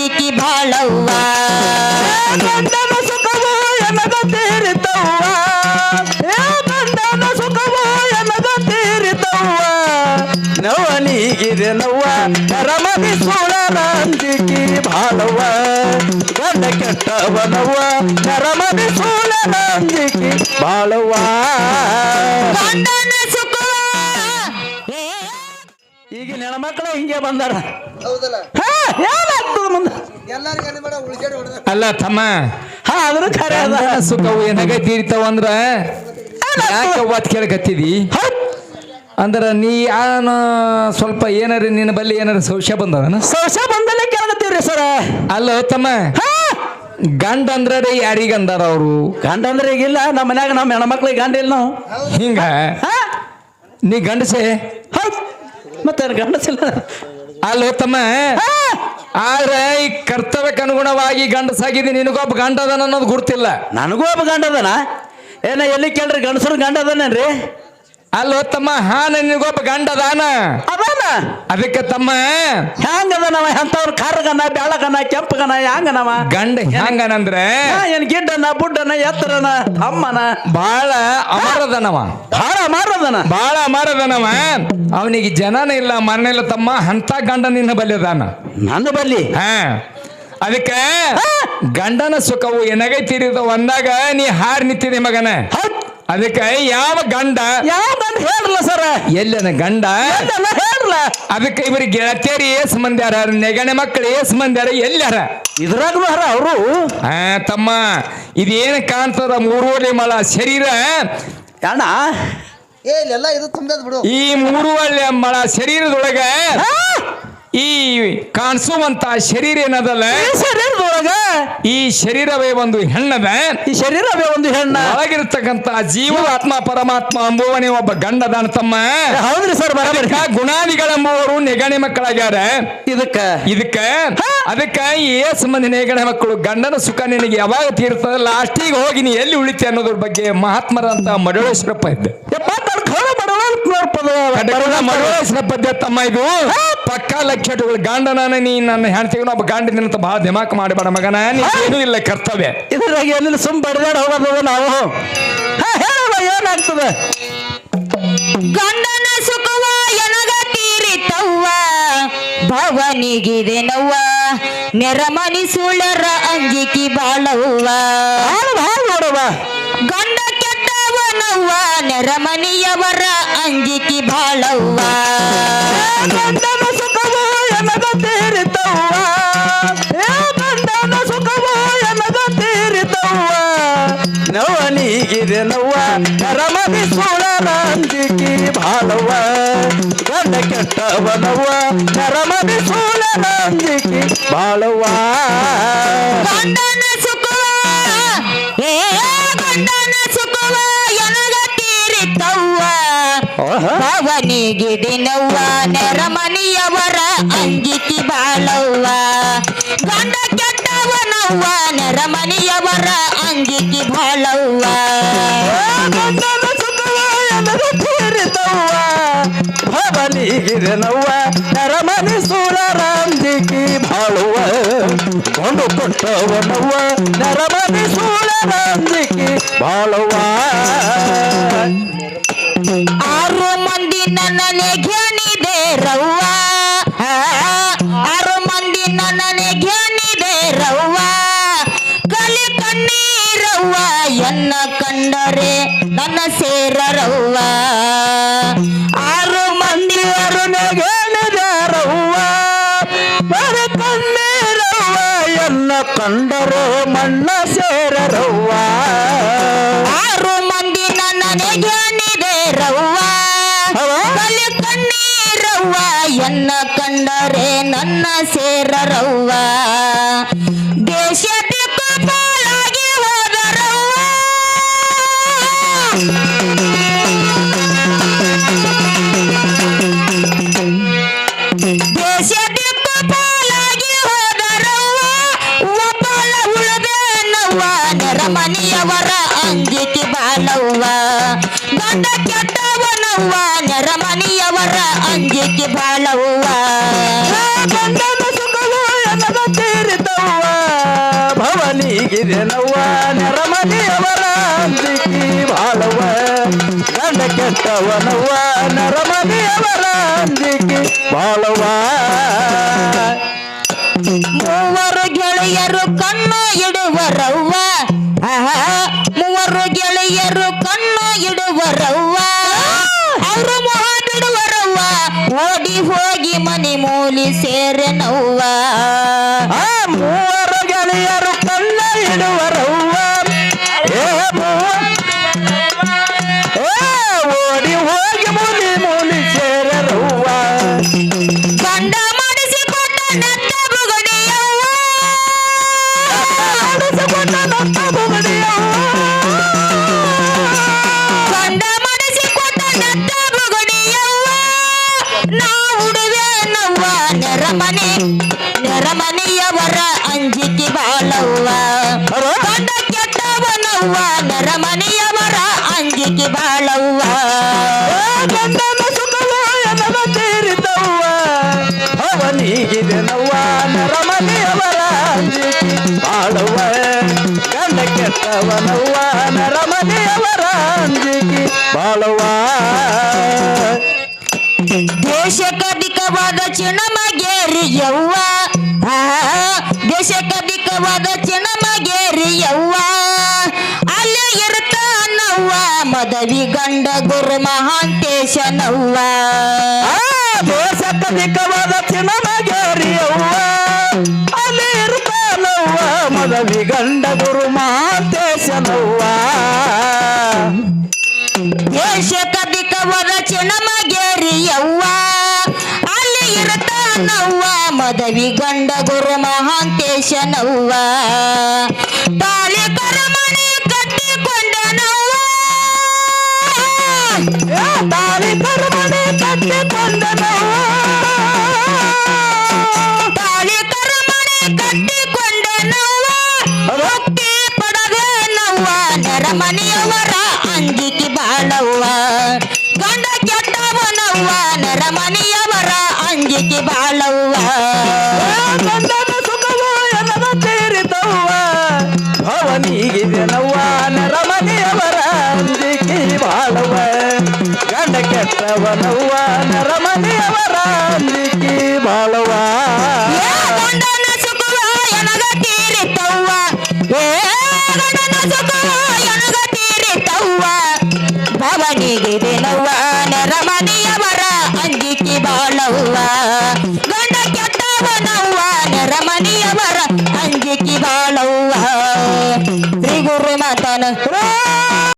ಅಂಜಿಕಿ ಬಾಳವ್ವ. ಗಂಡನ ಸುಖವೋ ಎನಗ ತೀರಿತವ್ವ. ಏ ಸುಖವೋ ಸುಖವು ಎನಗ ತೀರಿತವ್ವ. ನವನಿಗಿದೆ ನವ್ವ ನರಮದಿ ಸುಳನ ಅಂಜಿಕಿ ಬಾಳವ್ವ. ಗಂಡ ಕೆಟ್ಟವನವ್ವ ನರಮದಿ ಸುಳನ ಅಂಜಿಕಿ ಬಾಳವ್ವ. ಈಗಿನ ಹೆಣ್ಮಕ್ಳು ಹಿಂಗೆ ಬಂದಾರ. ಹೌದಲ್ಲ? ಏನಾಗ್ತದ ಮುಂದೆ ಅಲ್ಲ ತಮ್ಮ ಹಾ ಅದ್ರ ಖರೆ ಅದ. ಗಂಡನ ಸುಖವು ಏನಾಗ ತೀರ್ತಾವ ಅಂದ್ರ ಯಾಕೆ ಒತ್ ಕೇಳಕತ್ತಿದಿ. ಅಂದ್ರ ನೀ ಯಾನ ಸ್ವಲ್ಪ ಏನಾರ ನಿನ್ನ ಬಲ್ಲಿ ಏನಾರ ಸೌಶ್ಯ ಬಂದವನ ಸೌಶ ಬಂದಲ್ಲೇ ಕೇಳಕತ್ತೀವ್ರಿ ಸರ. ಅಲ್ಲ ತಮ್ಮ ಹಾ. ಗಂಡ ಅಂದ್ರ ರೀ ಯಾರಿಗ ಅಂದಾರ ಅವರು? ಗಂಡ ಅಂದ್ರೆ ಈಗಿಲ್ಲ ನಮ್ಮ ಮನ್ಯಾಗ ನಮ್ಮ ಹೆಣ್ಮಕ್ಳಿಗೆ ಗಂಡ ಇಲ್ಲ ನಾವು. ಹಿಂಗ? ಹಾ. ನೀ ಗಂಡಸೆ? ಹೌದ್. ಮತ್ತೆ ಗಂಡಸಿಲ್ಲ? ಅಲ್ಲ ತಮ್ಮ ಹಾ. ಆದ್ರೆ ಈ ಕರ್ತವ್ಯಕ್ಕೆ ಅನುಗುಣವಾಗಿ ಗಂಡಸಾಗಿದ್ದೀನಿ ನಿನಗೊಬ್ಬ ಗಂಡ ಅದಾನ ಅನ್ನೋದು ಗುರ್ತಿಲ್ಲ. ನನಗೂ ಒಬ್ಬ ಗಂಡ ಅದನ? ಏನ ಎಲ್ಲಿ ಕೇಳ್ರಿ ಗಂಡಸರು ಗಂಡ ರೀ ಅಲ್ಲ ತಮ್ಮ ಹಾ ನಿನಗೊಬ್ಬ ಗಂಡ ಅದಾನ? ಅದಾನ ಅದಕ್ಕೆ ತಮ್ಮ ಹ್ಯಾಂಗ ಅದಾನವ ಎಂತವ್ರ ಕರ್ಗನ ಬೆಳಗನ ಕೆಂಪಗನ ಹ್ಯಾಂಗನವ? ಗಂಡ ಹೆಂಗನಂದ್ರೆ ಹಾ, ಏನ್ ಗಿಡ್ಡನ ಬುಡ್ಡನ ಎತ್ತರನ ಅಮ್ಮನ ಬಾಳ ಅಮರದನವ. ಬಾಳ ಮಾರದನ ಬಾಳ ಅಮರದನವ. ಅವನಿಗೆ ಜನನ ಇಲ್ಲ ಮರಣ ಇಲ್ಲ ತಮ್ಮ ಅಂತ ಗಂಡ ನಿನ್ನ ಬಲ್ಯದಾನ ನನ್ನ ಬಲ್ಲಿ? ಹಾ ಅದಕ್ಕೆ ಗಂಡನ ಸುಖವು ಎನಗೈತಿರಿದ ಒಂದಾಗ ನೀ ಹಾರ್ ನಿಂತಿದೆ ಮಗನ. ಅದಕ್ಕೆ ಯಾವ ಗಂಡ ಯಾವ ಗಂಡ ಹೇಳಲ್ಲ ಸರ್? ಎಲ್ಲನ ಗಂಡ ಹೇಳ್ರಲ್ಲ ಅದಕ್ಕೆ ಇವ್ರಿಗೆ ಗೆಳತಿಯರು ಏಸ್ ಮಂದ್ಯಾರ ನೆಗಣೆ ಮಕ್ಕಳು ಏಸ್ ಮಂದ್ಯಾರ ಎಲ್ಲಾರ ಇದ್ರಾಗ ಹರ ಅವರು? ಹಾ ತಮ್ಮ ಇದೇನ ಕಾಣ್ತದ ಮೂರುವರೆ ಮಳ? ಶರೀರ? ಅಣ್ಣ ಏ ಇಲ್ಲೆಲ್ಲ ಇದು ತುಂಬದ್ ಬಿಡು. ಈ ಮೂರುವಳ್ಳಿ ಮಳ ಶರೀರದೊಳಗ ಈ ಕಾಣಿಸುವಂತ ಶರೀರ ಏನದಲ್ಲ? ಶರೀರದೊಳಗ ಈ ಶರೀರವೇ ಒಂದು ಹೆಣ್ಣದ ಈ ಶರೀರವೇ ಒಂದು ಹೆಣ್ಣ. ಒಳಗಿರ್ತಕ್ಕಂತ ಜೀವ ಆತ್ಮ ಪರಮಾತ್ಮ ಅಂಬುವನೇ ಒಬ್ಬ ಗಂಡದಾನ ತಮ್ಮ. ಹೌದ್ರಿ ಸರ್ ಬರಬರಿ ಗುಣಾದಿಗಳೆಂಬುವರು ನೆಗಣೆ ಮಕ್ಕಳಾಗ್ಯಾರ. ಇದಕ್ಕ? ಇದಕ್ಕ? ಅದಕ್ಕ ಏ ಸಂಬಂಧ ನೆಗಣೆ ಮಕ್ಕಳು ಗಂಡನ ಸುಖ ನಿನಗೆ ಯಾವಾಗ ತೀರ್ತದ? ಲಾಸ್ಟಿಗೆ ಹೋಗಿ ನೀ ಎಲ್ಲಿ ಉಳಿತಿ ಅನ್ನೋದ್ರ ಬಗ್ಗೆ ಮಹಾತ್ಮರಂತ ಮಡಳೇಶ್ವರಪ್ಪ ಇದ್ದ. ಬಡವಳ ನೋಡ್ಪದ ಕಡಕದ ಮಡಳೇಶ್ವರ ಪದ್ಯ ತಮ್ಮ ಇದು. ಪಕ್ಕ ಲಕ್ಷಗಳು ಗಂಡನ ನೀ ನನ್ನ ಹೆಣ್ತಿಗೆ ಒಬ್ಬ ಗಂಡನಿಂತ ಬಹಳ ದಿಮಾಕ್ ಮಾಡಬೇಡ ಮಗನ. ನೀ ಏನೂ ಇಲ್ಲ ಕರ್ತವ್ಯ. ಇದ್ರಾಗ ಏನಿಲ್ಲ ಸುಮ್ ಬಡದಾಡ ಹೋಗೋದು ನಾವು? ಹಾ ಏನಾಗ್ತದೆ ಏನಾಗ್ತದ? ಗಂಡನ ಸುಖವ ಎನಗ ತೀರಿತವ್ವ? ಭವನಿಗಿದೆ ನವ್ವ. ನೆರಮನಿ ಸುಳರ ಅಂಗಿಕಿ ಬಾಳವ್ವ. ನೆರಮನಿಯವರ ಅಂಜಿಕಿ ಬಾಳವ್ವ ಗಂಡನ ಸುಖವು ಎನಗ ತೀರಿತವ್ವ ಏ ಗಂಡನ ಸುಖವು ಎನಗ ತೀರಿತವ್ವ ನವನಿಗಿದೆ ನವ್ವ ನರಮದಿ ಸುಳನ ಅಂಜಿಕಿ ಬಾಳವ್ವ ಗಂಡ ಕೆಟ್ಟವನವ್ವ ನರಮದಿ ಸುಳನ ಅಂಜಿಕಿ ಬಾಳವ್ವ ಭವನಿಗಿಡಿನವ್ವ ನೆರಮನಿಯವರ ಅಂಜಿಕಿ ಬಾಳವ್ವ ಗಂಡ ಕೆಟ್ಟವನವ್ವ ನೆರಮನಿಯವರ ಅಂಜಿಕಿ ಬಾಳವ್ವ ಗಂಡನ ಸುಖವ ಎನಗ ತೀರಿತವ್ವ ಭವನಿಗಿರನವ್ವ ನರಮನಿ ಸೂಳರಾಂಜಿಕಿ ಬಾಳುವ ಕೊಂಡು ಕೊಟ್ಟವನವ್ವ ನರಮನಿ ಸೂಳರಾಂಜಿಕಿ ಬಾಳುವ ಕಂಡರು ಮಣ್ಣ ಸೇರರವ್ವ. ಆರು ಮಂದಿ ನನ್ನನೆ ಘ್ಯಾನಿದೆ ರವ್ವ ಕಣ್ಣೀರವ್ವ ಎನ್ನ ಕಂಡರೆ ನನ್ನ ಸೇರರವ್ವ. ದೇಶ ಉಳಿದೇನವ್ವ ನೆರಮನಿಯವರ ಅಂಜಿಕೆ ಬಾಳವ್ವ ಗಂಡ ಕೆಟ್ಟವನವ್ವ ನೆರಮನಿಯವರ ಅಂಜಿಕೆ ಬಾಳವ್ವ ಗಂಡನ ಸುಖವು ಎನಗ ತೀರಿ ತೀರಿತವ್ವ ಭವನಿಗಿದೆ ನವ್ವ ನೆರಮನೆಯವರ ಅಂಜಿಕಿ ಬಾಳವ ಗಂಡ ಕೆಟ್ಟವನವ್ವ ನರಮನೆಯವರ ಅಂಜಿಕಿ ಬಾಳವ ಮೂವರು ಗೆಳೆಯರು ಕಣ್ಣು ಇಡುವರವ್ವ ಆಹಾ, ಗೆಳೆಯರು ಕಣ್ಣು ಇಡುವರವ್ವ. ಅವರು ಮೊಹ ಬಿಡುವರವ್ವ. ಓಡಿ ಹೋಗಿ ಮನೆ ಮೂಲಿ ಸೇರೆನವ್ವ. ಆ ಕೆಟ್ಟವನವ್ವ ನೆರಮನೆಯವರ ಅಂಜಿಕೆ ಬಾಳವ್ವ. ಗಂಡನ ಸುಖವ ಎನದ ತೀರಿದವ್ವ. ಅವನಿಗಿದೆ ನವ್ವ ನರಮನೆಯವರ ಅಂಜಿಕೆ ಬಾಳವ್ವ. ಗಂಡ ಕೆಟ್ಟವನವ್ವ ನರಮನೆಯವರ ಅಂಜಿಕೆ ಬಾಳವ್ವ. ಆ, ದೇಶಕ್ಕಧಿಕವಾದ ಚಿಣಮಗೇರಿಯವ್ವ. ಅಲ್ಲೇ ಮದವಿ ಗಂಡ ಗುರು ಮಹಾಂತೇಶನವ್ವ ಆ ದಿಕ್ಕವಾದ ಚಿನ್ನನಗೇರಿಯವ್ವ. ಅಲ್ಲಿ ಇರ್ತಾನವ್ವ ಮದವಿ ಗಂಡ ಗುರು ಮಾತೇಶನವ್ವ ದಿಕ್ಕವಾದ ಚಿಣಮಗೇರಿಯವ್ವ ಅಲ್ಲಿ ಇರ್ತಾನವ್ವ ಮದವಿ ಗಂಡ ಗುರು ಮಹಾಂತೇಶನವ್ವ ತಾಳಿ ಕರಮಣಿ ತಾಳಿ ಕರ್ಮಣಿ ಕಟ್ಟಿಕೊಂಡನವ್ವ ತಾಳಿ ಕರಮಣಿ ಕಟ್ಟಿಕೊಂಡನವ್ವ ಮುಕ್ತಿ ಪಡದೇನವ್ವ ನರಮನೆಯವರ ಅಂಜಿಕೆ ಬಾಳವ್ವ. ಗಂಡ ಕೆಟ್ಟವನವ್ವ. ನರಮನೆಯವರ ಅಂಜಿಕೆ ಬಾಳವ್ವ. ಗಂಡ